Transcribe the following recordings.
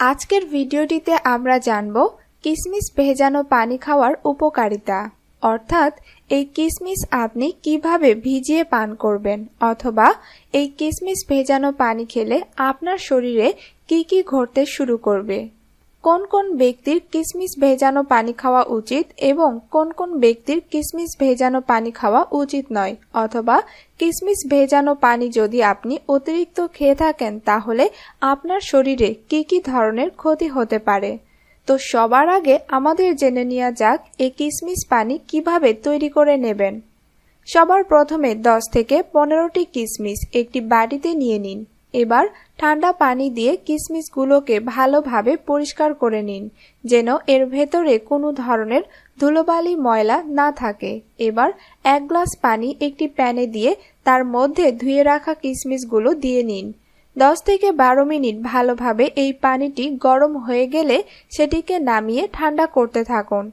আজকের ভিডিওটিতে আমরা জানব কিসমিস ভেজানো পানি খাওয়ার উপকারিতা। অর্থাৎ, এই কিসমিস আপনি কীভাবে ভিজিয়ে পান করবেন অথবা এই কিসমিস ভেজানো পানি খেলে আপনার শরীরে কি কি ঘটতে শুরু করবে। কোন কোন ব্যক্তির কিসমিস ভেজানো পানি খাওয়া উচিত এবং কোন কোন ব্যক্তির কিসমিস ভেজানো পানি খাওয়া উচিত নয়? অথবা কিসমিস ভেজানো পানি যদি আপনি অতিরিক্ত খেয়ে থাকেন, তাহলে আপনার শরীরে কি কি ধরনের ক্ষতি হতে পারে? তো সবার আগে আমাদের জেনে নেওয়া যাক এই কিসমিস পানি কীভাবে তৈরি করে নেবেন। সবার প্রথমে 10 থেকে পনেরোটি কিসমিস একটি বাটিতে নিয়ে নিন। এবার ঠান্ডা পানি দিয়ে কিশমিশগুলোকে ভালোভাবে পরিষ্কার করে নিন, যেন এর ভেতরে কোনো ধরনের ধুলোবালি ময়লা না থাকে। এবার এক গ্লাস পানি একটি প্যানে দিয়ে তার মধ্যে ধুয়ে রাখা কিশমিশগুলো দিয়ে নিন। দশ থেকে বারো মিনিট ভালোভাবে এই পানিটি গরম হয়ে গেলে সেটিকে নামিয়ে ঠান্ডা করতে থাকুন।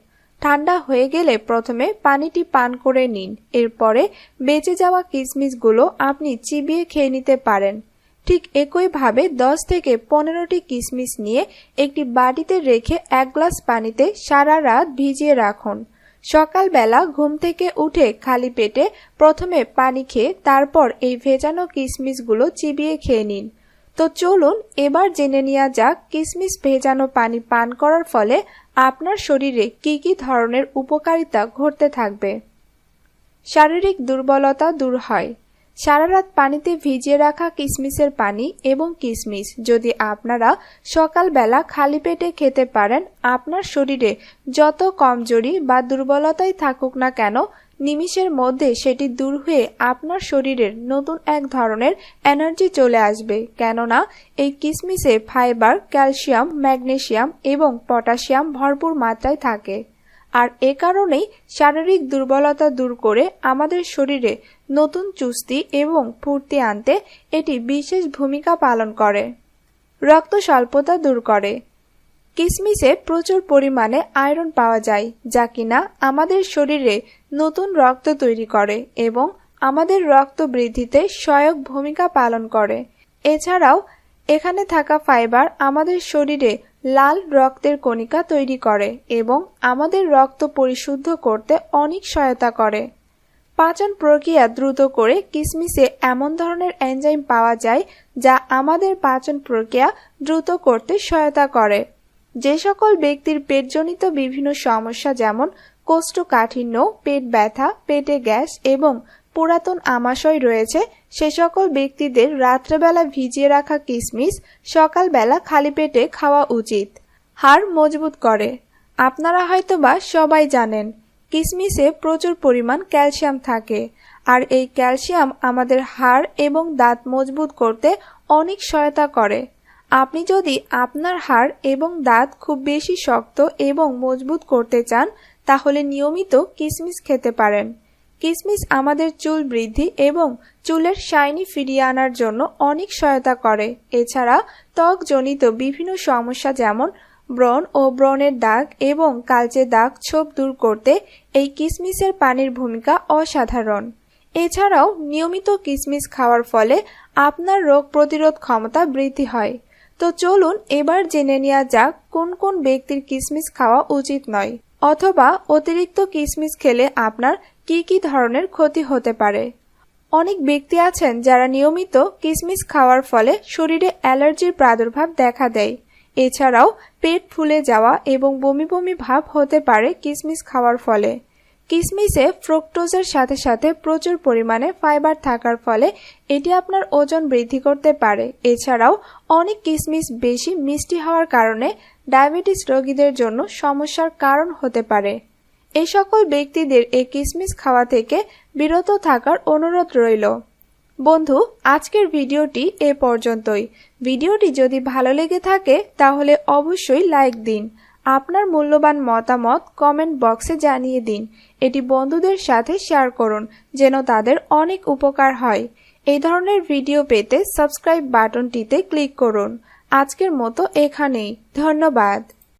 ঠান্ডা হয়ে গেলে প্রথমে পানিটি পান করে নিন। এরপরে বেঁচে যাওয়া কিশমিশগুলো আপনি চিবিয়ে খেয়ে নিতে পারেন। ঠিক একইভাবে দশ থেকে পনেরোটি কিশমিশ নিয়ে একটি বাটিতে রেখে এক গ্লাস পানিতে সারা রাত ভিজিয়ে রাখুন। সকালবেলা ঘুম থেকে উঠে খালি পেটে প্রথমে পানি খেয়ে তারপর এই ভেজানো কিশমিশগুলো চিবিয়ে খেয়ে নিন। তো চলুন এবার জেনে নেওয়া যাক কিশমিশ ভেজানো পানি পান করার ফলে আপনার শরীরে কি কি ধরনের উপকারিতা ঘটতে থাকবে। শারীরিক দুর্বলতা দূর হয়। সারা রাত পানিতে ভিজিয়ে রাখা কিশমিশের পানি এবং কিশমিশ যদি আপনারা সকালবেলা খালি পেটে খেতে পারেন, আপনার শরীরে যত কমজোরি বা দুর্বলতাই থাকুক না কেন, নিমিষের মধ্যে সেটি দূর হয়ে আপনার শরীরের নতুন এক ধরনের এনার্জি চলে আসবে। কেননা, এই কিশমিশে ফাইবার, ক্যালসিয়াম, ম্যাগনেসিয়াম এবং পটাশিয়াম ভরপুর মাত্রায় থাকে। আর এ কারণেই শারীরিক দুর্বলতা দূর করে আমাদের শরীরে নতুন চুস্তি এবং ফুর্তি আনতে এটি বিশেষ ভূমিকা পালন করে। রক্ত স্বল্পতা দূর করে। কিসমিসে প্রচুর পরিমাণে আয়রন পাওয়া যায়, যা কিনা আমাদের শরীরে নতুন রক্ত তৈরি করে এবং আমাদের রক্ত বৃদ্ধিতে সহায়ক ভূমিকা পালন করে। এছাড়াও, এখানে থাকা ফাইবার আমাদের শরীরে লাল রক্তের কণিকা তৈরি করে এবং আমাদের রক্ত পরিশুদ্ধ করতে অনেক সহায়তা করে। পাচন প্রক্রিয়া দ্রুত করে কিসমিসে এমন ধরনের এনজাইম পাওয়া যায় যা আমাদের পাচন প্রক্রিয়া দ্রুত করতে সহায়তা করে। যে সকল ব্যক্তির পেটজনিত বিভিন্ন সমস্যা যেমন কোষ্ঠকাঠিন্য, পেট ব্যথা, পেটে গ্যাস এবং পুরাতন আমাশয় রয়েছে, সে সকল ব্যক্তিদের রাত্রেবেলা ভিজিয়ে রাখা কিশমিশ সকালবেলা খালি পেটে খাওয়া উচিত। হাড় মজবুত করে। আপনারা হয়তোবা সবাই জানেন কিশমিশে প্রচুর পরিমাণ ক্যালসিয়াম থাকে। আর এই ক্যালসিয়াম আমাদের হাড় এবং দাঁত মজবুত করতে অনেক সহায়তা করে। আপনি যদি আপনার হাড় এবং দাঁত খুব বেশি শক্ত এবং মজবুত করতে চান, তাহলে নিয়মিত কিশমিশ খেতে পারেন। কিশমিশ আমাদের চুল বৃদ্ধি এবং চুলের শাইনি ফিরিয়ে আনার জন্য অনেক সহায়তা করে। এছাড়া ত্বকজনিত বিভিন্ন সমস্যা যেমন ব্রণ ও ব্রণের দাগ এবং কালচে দাগ ছোপ দূর করতে এই কিসমিসের পানির ভূমিকা অসাধারণ। এছাড়াও নিয়মিত কিসমিস খাওয়ার ফলে আপনার রোগ প্রতিরোধ ক্ষমতা বৃদ্ধি হয়। তো চলুন এবার জেনে নেওয়া যাক কোন কোন ব্যক্তির কিসমিস খাওয়া উচিত নয়। অথবা অতিরিক্ত কিসমিস খেলে আপনার কি কি ধরনের ক্ষতি হতে পারে? অনেক ব্যক্তি আছেন যারা নিয়মিত কিসমিস খাওয়ার ফলে শরীরে অ্যালার্জির প্রাদুর্ভাব দেখা দেয়। এছাড়াও পেট ফুলে যাওয়া এবং বমি বমি ভাব হতে পারে কিসমিস খাওয়ার ফলে। কিসমিসে ফ্রুক্টোজের সাথে সাথে প্রচুর পরিমাণে ফাইবার থাকার ফলে এটি আপনার ওজন বৃদ্ধি করতে পারে। এছাড়াও অনেক কিসমিস বেশি মিষ্টি হওয়ার কারণে ডায়াবেটিস রোগীদের জন্য সমস্যার কারণ হতে পারে। এই সকল ব্যক্তিদের এই কিসমিস খাওয়া থেকে বিরত থাকার অনুরোধ রইল। বন্ধু, আজকের ভিডিওটি এ পর্যন্তই। ভিডিওটি যদি ভালো লেগে থাকে, তাহলে অবশ্যই লাইক দিন। আপনার মূল্যবান মতামত কমেন্ট বক্সে জানিয়ে দিন। এটি বন্ধুদের সাথে শেয়ার করুন, যেন তাদের অনেক উপকার হয়। এই ধরনের ভিডিও পেতে সাবস্ক্রাইব বাটনটিতে ক্লিক করুন। আজকের মতো এখানেই। ধন্যবাদ।